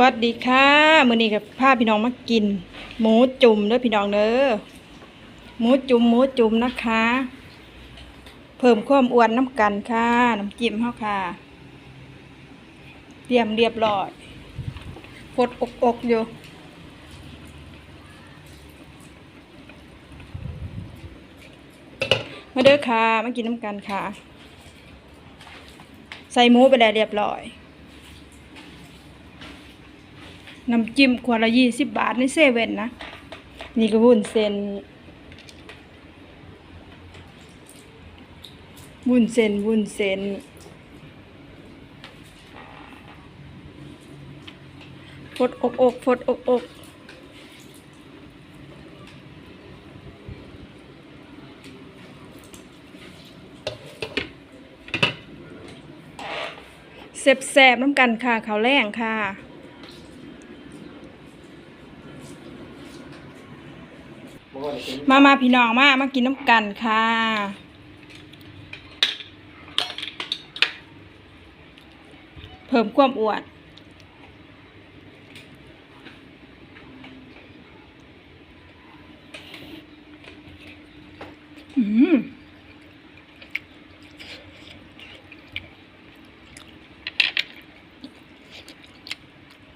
สวัสดีค่ะมื้อนี้กับพาพี่น้องมากิน หมูจุ่มเด้อพี่น้องเด้อหมูจุ่มหมูจุ่มนะคะ เพิ่มความอ้วนน้ำกันค่ะน้ำจิ้มเฮาค่ะ เตรียมเรียบร้อยฟดอกอกอยู่มาเด้อค่ะมากินน้ำกันค่ะ ใส่หมูไปได้เรียบร้อย น้ำจิ้มขวดละยี่สิบบาทในเซเว่นนะ นี่ก็วุ้นเส้นวุ้นเส้นวุ้นเส้นฟดอกอกฟดอกอกเสบๆน้ำกันค่ะขาวแรงค่ะ มามาพี่น้องมา มากินน้ำกันค่ะเพิ่มความอ้วนอืม